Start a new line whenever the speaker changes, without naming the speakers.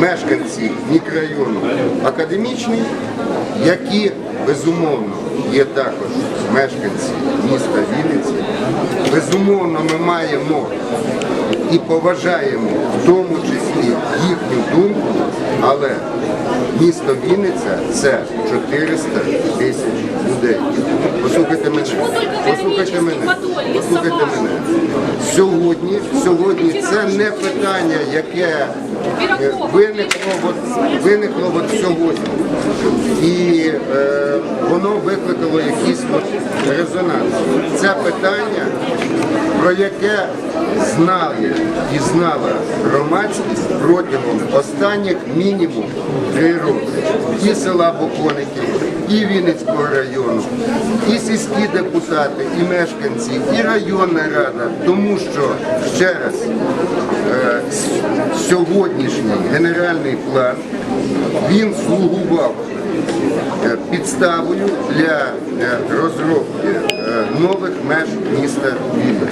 мешканці мікрорайону академічний, які безумовно є також мешканці міста Вінниці. Безумовно, ми маємо і поважаємо в тому числі їхню думку, але місто Вінниця це 400 тисяч людей. Послухайте мене, послухайте мене, послухайте мене. Сьогодні, сьогодні це не питання, яке е, виникло от, виникло от сьогодні. І е, воно викликало якийсь резонанс. Це питання, про яке знали і знала громадськість протягом останніх мінімум три роки. І села Боконики, і Вінницького району, і сільські депутати, і мешканці, і районна рада. Тому що ще раз е, сьогоднішній генеральний план він слугував е, підставою для е, розробки нових меж міста Вінниці.